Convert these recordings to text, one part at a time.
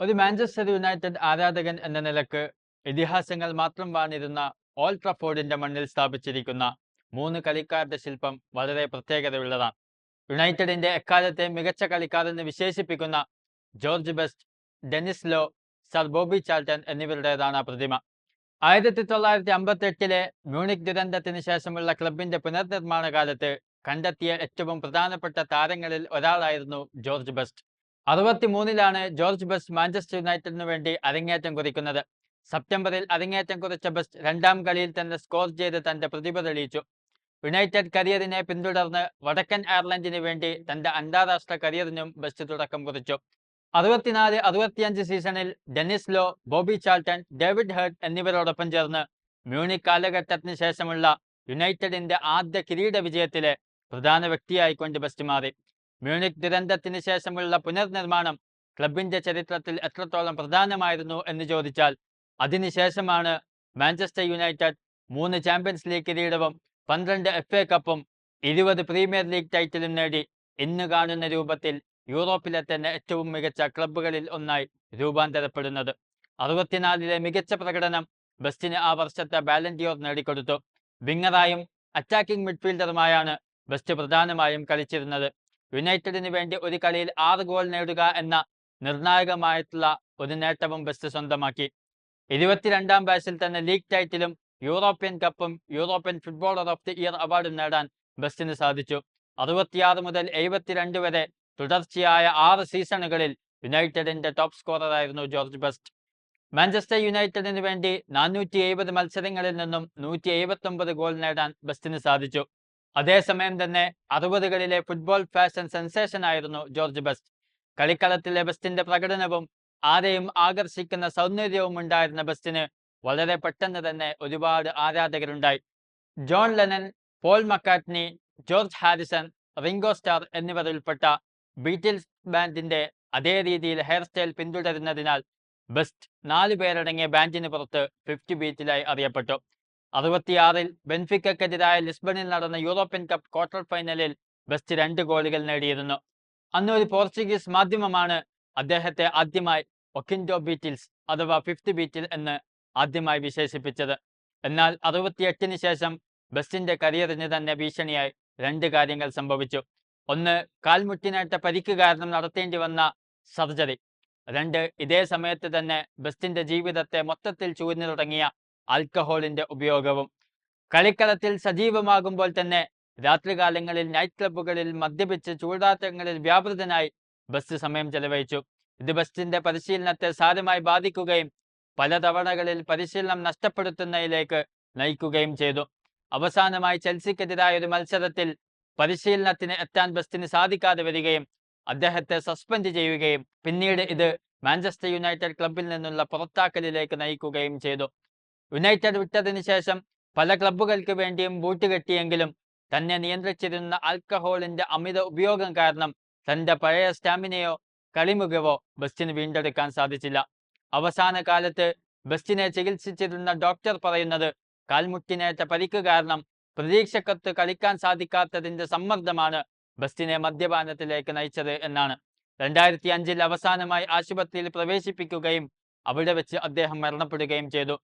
ഒരു Manchester United ആരാധകൻ എന്ന നിലയ്ക്ക് ഇതിഹാസങ്ങൾ മാത്രം വാണിരുന്ന ഓൾ ട്രഫോർഡിന്റെ മണ്ണിൽ സ്ഥാപിച്ചിരിക്കുന്ന മൂന്ന് കളിക്കാരുടെ ശില്പം വളരെ പ്രത്യേകതയുള്ളതാണ്. യുണൈറ്റഡിന്റെ എക്കാലത്തെ മികച്ച കളിക്കാരെന്ന് വിശേഷിപ്പിക്കുന്ന George Best Denis Law Sir Bobby Charlton എന്നിവരുടേതാണ് പ്രതിമ. ആയിരത്തി തൊള്ളായിരത്തി അമ്പത്തി എട്ടിലെ മ്യൂണിക് ദുരന്തത്തിന് ശേഷമുള്ള ക്ലബിന്റെ പുനർനിർമ്മാണ കാലത്ത് കണ്ടെത്തിയ ഏറ്റവും പ്രധാനപ്പെട്ട താരങ്ങളിൽ ഒരാളായിരുന്നു ജോർജ് ബെസ്റ്റ്. അറുപത്തിമൂന്നിലാണ് ജോർജ് ബെസ്റ്റ് മാഞ്ചസ്റ്റർ യുണൈറ്റഡിനു വേണ്ടി അരങ്ങേറ്റം കുറിക്കുന്നത്. സെപ്റ്റംബറിൽ അരങ്ങേറ്റം കുറിച്ച ബെസ്റ്റ് രണ്ടാം കളിയിൽ തന്നെ സ്കോർ ചെയ്ത് തന്റെ പ്രതിഭ തെളിയിച്ചു. യുണൈറ്റഡ് കരിയറിനെ പിന്തുടർന്ന് വടക്കൻ അയർലൻഡിന് വേണ്ടി തന്റെ അന്താരാഷ്ട്ര കരിയറിനും ബെസ്റ്റ് തുടക്കം കുറിച്ചു. അറുപത്തിനാല് അറുപത്തിയഞ്ച് സീസണിൽ Denis Law Bobby Charlton David Herd എന്നിവരോടൊപ്പം ചേർന്ന് മ്യൂണിക് കാലഘട്ടത്തിന് ശേഷമുള്ള യുണൈറ്റഡിന്റെ ആദ്യ കിരീട വിജയത്തിലെ പ്രധാന വ്യക്തിയായിക്കൊണ്ട് ബെസ്റ്റ് മാറി. മ്യൂണിക് ദുരന്തത്തിന് ശേഷമുള്ള പുനർനിർമ്മാണം ക്ലബിന്റെ ചരിത്രത്തിൽ എത്രത്തോളം പ്രധാനമായിരുന്നു എന്ന് ചോദിച്ചാൽ അതിനുശേഷമാണ് മാഞ്ചസ്റ്റർ യുണൈറ്റഡ് മൂന്ന് ചാമ്പ്യൻസ് ലീഗ് കിരീടവും പന്ത്രണ്ട് എഫ് എ കപ്പും ഇരുപത് പ്രീമിയർ ലീഗ് ടൈറ്റിലും നേടി ഇന്ന് കാണുന്ന രൂപത്തിൽ യൂറോപ്പിലെ തന്നെ ഏറ്റവും മികച്ച ക്ലബ്ബുകളിൽ ഒന്നായി രൂപാന്തരപ്പെടുന്നത്. അറുപത്തിനാലിലെ മികച്ച പ്രകടനം ബെസ്റ്റിന് ആ വർഷത്തെ ബാലൻഡിയോർ നേടിക്കൊടുത്തു. വിങ്ങറായും അറ്റാക്കിംഗ് മിഡ്ഫീൽഡറുമായാണ് ബെസ്റ്റ് പ്രധാനമായും കളിച്ചിരുന്നത്. യുണൈറ്റഡിന് വേണ്ടി ഒരു കളിയിൽ ആറ് ഗോൾ നേടുക എന്ന നിർണായകമായിട്ടുള്ള ഒരു നേട്ടവും ബെസ്റ്റ് സ്വന്തമാക്കി. ഇരുപത്തിരണ്ടാം വയസ്സിൽ തന്നെ ലീഗ് ടൈറ്റിലും യൂറോപ്യൻ കപ്പും European footballer of the year അവാർഡും നേടാൻ ബെസ്റ്റിന് സാധിച്ചു. അറുപത്തിയാറ് മുതൽ എഴുപത്തിരണ്ട് വരെ തുടർച്ചയായ ആറ് സീസണുകളിൽ യുണൈറ്റഡിന്റെ ടോപ്പ് സ്കോററായിരുന്നു ജോർജ് ബെസ്റ്റ്. മാഞ്ചസ്റ്റർ യുണൈറ്റഡിന് വേണ്ടി നാനൂറ്റി എഴുപത് മത്സരങ്ങളിൽ നിന്നും നൂറ്റി എഴുപത്തി ഒമ്പത് ഗോൾ നേടാൻ ബെസ്റ്റിന് സാധിച്ചു. അതേസമയം തന്നെ അറുപതുകളിലെ ഫുട്ബോൾ ഫാഷൻ സെൻസേഷൻ ആയിരുന്നു ജോർജ് ബെസ്റ്റ് കളിക്കളത്തിലെ ബെസ്റ്റിന്റെ പ്രകടനവും ആരെയും ആകർഷിക്കുന്ന സൗന്ദര്യവും ഉണ്ടായിരുന്ന ബെസ്റ്റിന് വളരെ പെട്ടെന്ന് തന്നെ ഒരുപാട് ആരാധകരുണ്ടായി. John Lennon Paul McCartney George Harrison Ringo Starr എന്നിവർ ഉൾപ്പെട്ട ബീറ്റിൽസ് ബാൻഡിന്റെ അതേ രീതിയിൽ ഹെയർ സ്റ്റൈൽ പിന്തുടരുന്നതിനാൽ ബെസ്റ്റ് നാലു പേരടങ്ങിയ ബാൻഡിന് പുറത്ത് ഫിഫ്റ്റി ബീറ്റിലായി അറിയപ്പെട്ടു. അറുപത്തിയാറിൽ ബെൻഫിക്കെതിരായ ലിസ്ബണിൽ നടന്ന യൂറോപ്യൻ കപ്പ് ക്വാർട്ടർ ഫൈനലിൽ ബെസ്റ്റ് രണ്ട് ഗോളുകൾ നേടിയിരുന്നു. അന്ന് ഒരു പോർച്ചുഗീസ് മാധ്യമമാണ് അദ്ദേഹത്തെ ആദ്യമായി ഒക്കിൻഡോ ബീറ്റിൽസ് അഥവാ ഫിഫ്ത് ബീറ്റിൽ എന്ന് ആദ്യമായി വിശേഷിപ്പിച്ചത്. എന്നാൽ അറുപത്തിയെട്ടിന് ശേഷം ബെസ്റ്റിന്റെ കരിയറിന് തന്നെ ഭീഷണിയായി രണ്ട് കാര്യങ്ങൾ സംഭവിച്ചു. ഒന്ന് കാൽമുട്ടിനേറ്റ പരിക്ക് കാരണം നടത്തേണ്ടി വന്ന സർജറി. രണ്ട് ഇതേ സമയത്ത് തന്നെ ബെസ്റ്റിന്റെ ജീവിതത്തെ മൊത്തത്തിൽ ചൂരിഞ്ഞു തുടങ്ങിയ ആൽക്കഹോളിന്റെ ഉപയോഗവും കളിക്കളത്തിൽ സജീവമാകുമ്പോൾ തന്നെ രാത്രികാലങ്ങളിൽ നൈറ്റ് ക്ലബ്ബുകളിൽ മദ്യപിച്ച് ചൂടാട്ടങ്ങളിൽ വ്യാപൃതനായി ബസ് സമയം ചെലവഴിച്ചു. ഇത് ബസ്സിന്റെ പരിശീലനത്തെ സാരമായി ബാധിക്കുകയും പല തവണകളിൽ പരിശീലനം നഷ്ടപ്പെടുത്തുന്നതിലേക്ക് നയിക്കുകയും ചെയ്തു. അവസാനമായി ചെൽസിക്കെതിരായ ഒരു മത്സരത്തിൽ പരിശീലനത്തിന് എത്താൻ ബസ്റ്റിന് സാധിക്കാതെ വരികയും അദ്ദേഹത്തെ സസ്പെൻഡ് ചെയ്യുകയും പിന്നീട് ഇത് മാഞ്ചസ്റ്റർ യുണൈറ്റഡ് ക്ലബിൽ നിന്നുള്ള പുറത്താക്കലിലേക്ക് നയിക്കുകയും ചെയ്തു. യുണൈറ്റഡ് വിട്ടതിന് ശേഷം പല ക്ലബ്ബുകൾക്ക് വേണ്ടിയും ബൂട്ട് കെട്ടിയെങ്കിലും തന്നെ നിയന്ത്രിച്ചിരുന്ന ആൽക്കഹോളിന്റെ അമിത ഉപയോഗം കാരണം തന്റെ പഴയ സ്റ്റാമിനയോ കളിമുഖവോ ബസ്റ്റിന് വീണ്ടെടുക്കാൻ സാധിച്ചില്ല. അവസാന കാലത്ത് ബസ്റ്റിനെ ചികിത്സിച്ചിരുന്ന ഡോക്ടർ പറയുന്നത് കാൽമുട്ടിനേറ്റ പരിക്ക് കാരണം പ്രതീക്ഷക്കത്ത് കളിക്കാൻ സാധിക്കാത്തതിന്റെ സമ്മർദ്ദമാണ് ബസ്റ്റിനെ മദ്യപാനത്തിലേക്ക് നയിച്ചത് എന്നാണ്. രണ്ടായിരത്തി അഞ്ചിൽ അവസാനമായി ആശുപത്രിയിൽ പ്രവേശിപ്പിക്കുകയും അവിടെ വെച്ച് അദ്ദേഹം മരണപ്പെടുകയും ചെയ്തു.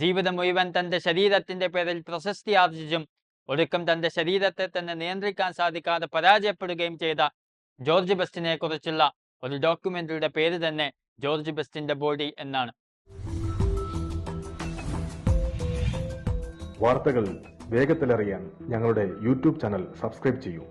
ജീവിതം മുഴുവൻ തന്റെ ശരീരത്തിന്റെ പേരിൽ പ്രശസ്തി ആർജിച്ചും ഒടുക്കം തന്റെ ശരീരത്തെ തന്നെ നിയന്ത്രിക്കാൻ സാധിക്കാതെ പരാജയപ്പെടുകയും ചെയ്ത ജോർജ് ബെസ്റ്റിനെ കുറിച്ചുള്ള ഒരു ഡോക്യുമെന്ററിയുടെ പേര് തന്നെ ജോർജ് ബെസ്റ്റിന്റെ ബോഡി എന്നാണ്. വാർത്തകൾ വേഗത്തിലറിയാൻ ഞങ്ങളുടെ യൂട്യൂബ് ചാനൽ സബ്സ്ക്രൈബ് ചെയ്യൂ.